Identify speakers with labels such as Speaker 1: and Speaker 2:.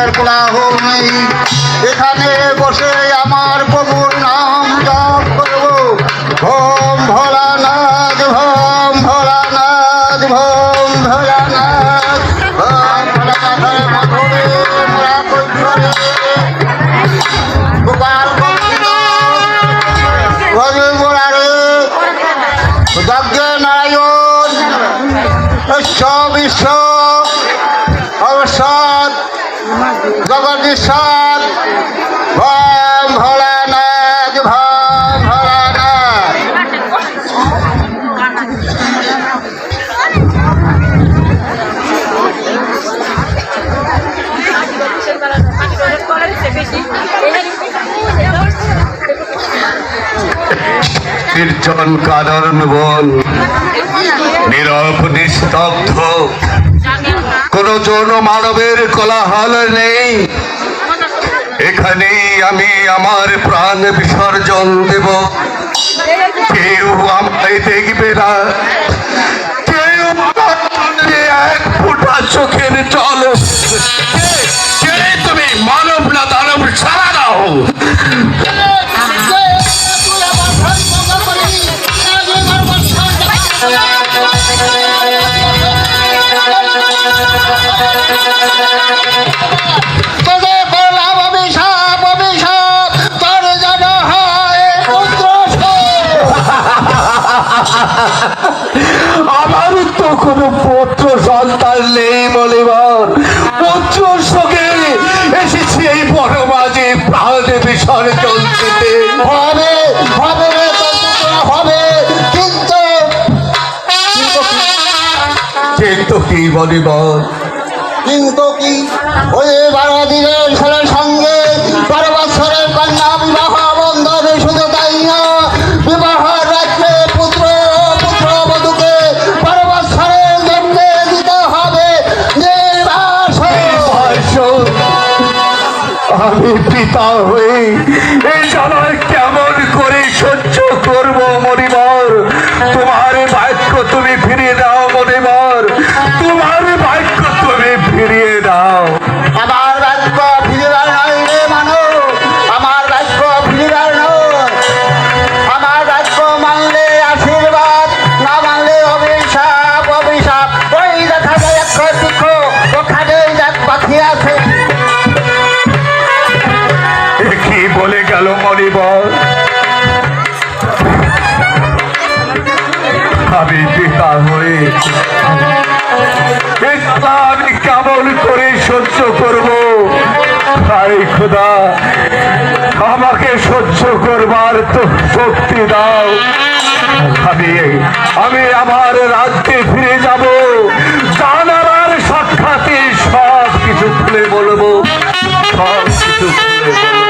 Speaker 1: আর কোলাহল নেই। এখানে বসে আমার প্রভুর নাম জপ করব। Vom Bholanath vom Bholanath vom Bholanath. Gopal রবি মোরারে যজ্ঞ নারায়ণ বিশ্ব। অবসর জগদীশ্বর ভম ভোলানাথ ভম ভোলানাথ।
Speaker 2: নির্জন কারণ বল নীরব নিস্তব্ধ জন মানবের কোলাহল নেই। এখানেই আমি আমার প্রাণ বিসর্জন দেব। কেউ আমায় দেখবে না। কেউ এক ফোঁটা চোখের জল আমার তো কোনো পুত্র সন্তান নেই বলিবার পুত্র শোকে এসেছি এই বড় মাঝে প্রাণ বিসর্জন
Speaker 1: কিন্তু
Speaker 2: কি বলিবার
Speaker 1: কিন্তু কি? ওই বারো দিনের ছেলের সঙ্গে বারো বছরের কন্যা বিবাহ বন্ধন শুধু তাই না, বিবাহ রাখলে পুত্র পুত্র বধূকে বারো বছরের জন্য দিতে হবে।
Speaker 2: আমি পিতা হয়ে এই সময় কেমন করে সহ্য করব মরিবর তোমার বাক্য তুমি ফিরিয়ে দাও। আমি কেমন করে সহ্য করব? তাই খোদা, আমাকে সহ্য করবার তো শক্তি দাও। আমি আমি আমার রাজ্যে ফিরে যাব। জানাবার সাক্ষাতে সব কিছু খুলে বলব। সব কিছু খুলে বলব।